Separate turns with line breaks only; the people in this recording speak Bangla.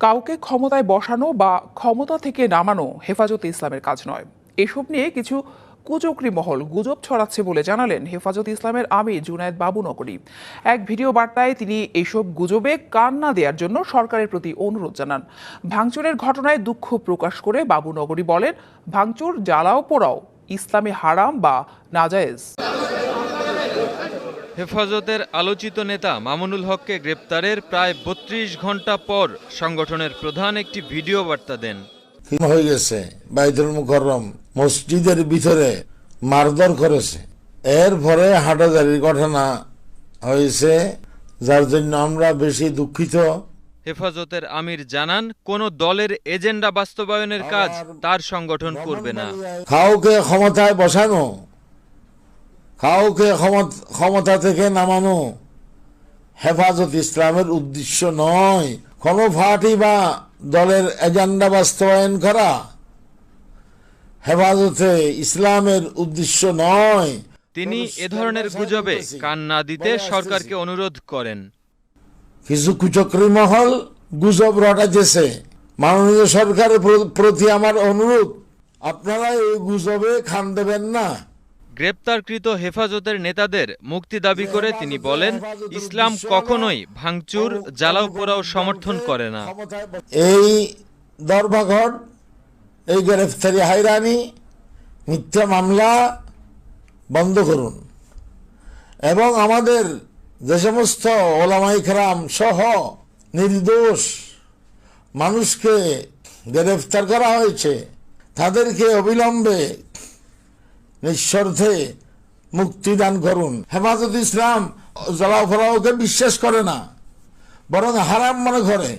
কাউকে ক্ষমতায় বসানো বা ক্ষমতা থেকে নামানো হেফাজতে ইসলামের কাজ নয়। এসব নিয়ে কিছু কুচক্রি মহল গুজব ছড়াচ্ছে বলে জানালেন হেফাজত ইসলামের আমির জুনায়দ বাবু নগরী। এক ভিডিও বার্তায় তিনি এসব গুজবে কান না দেওয়ার জন্য সরকারের প্রতি অনুরোধ জানান। ভাঙচুরের ঘটনায় দুঃখ প্রকাশ করে বাবু নগরী বলেন, ভাঙচুর জ্বালাও পোড়াও, ইসলামে হারাম বা নাজায়েজ।
হেফাজতের আলোচিত নেতা মামুনুল হককে গ্রেপ্তারের প্রায় বত্রিশ ঘণ্টা পর সংগঠনের প্রধান একটি ভিডিও বার্তা দেন।
হয়ে গেছে বাইতুল মুকররম মসজিদের ভিতরে মারধর করেছে। এর পরে হাটাজারির ঘটনা হয়েছে যার জন্য আমরা বেশি দুঃখিত।
হেফাজতের আমির জানান কোন দলের এজেন্ডা বাস্তবায়নের কাজ তার সংগঠন করবে না।
কাউকে ক্ষমতায় বসানো কাউকে ক্ষমতা থেকে নামানো হেফাজত ইসলামের উদ্দেশ্য নয়। কোনো পার্টি বা দলের এজেন্ডা বাস্তবায়ন করা হেফাজতে ইসলামের উদ্দেশ্য নয়।
তিনি এ ধরনের গুজবে কান না দিতে সরকারকে অনুরোধ করেন।
কিছু কুচক্রী মহল গুজব রটাইতেছে। মাননীয় সরকারের প্রতি আমার অনুরোধ আপনারা এই গুজবে খান দেবেন না।
গ্রেপ্তারকৃত হেফাজতের নেতাদের মুক্তি দাবি করে তিনি বলেন, ইসলাম কখনোই ভাঙচুর, জ্বালাও পোড়াও সমর্থন করে না।
এই ধর্মঘট এই গ্রেফতারি হাইরানি, মিথ্যা মামলা বন্ধ করুন। এবং আমাদের যে সমস্ত ওলামাই খেরাম সহ নির্দোষ মানুষকে গ্রেফতার করা হয়েছে, তাদেরকে অবিলম্বে নিঃস্বার্থে মুক্তিদান করুন। হেফাজত ইসলাম জলাফরাওকে বিশ্বাস করে না বরং হারাম মনে করে।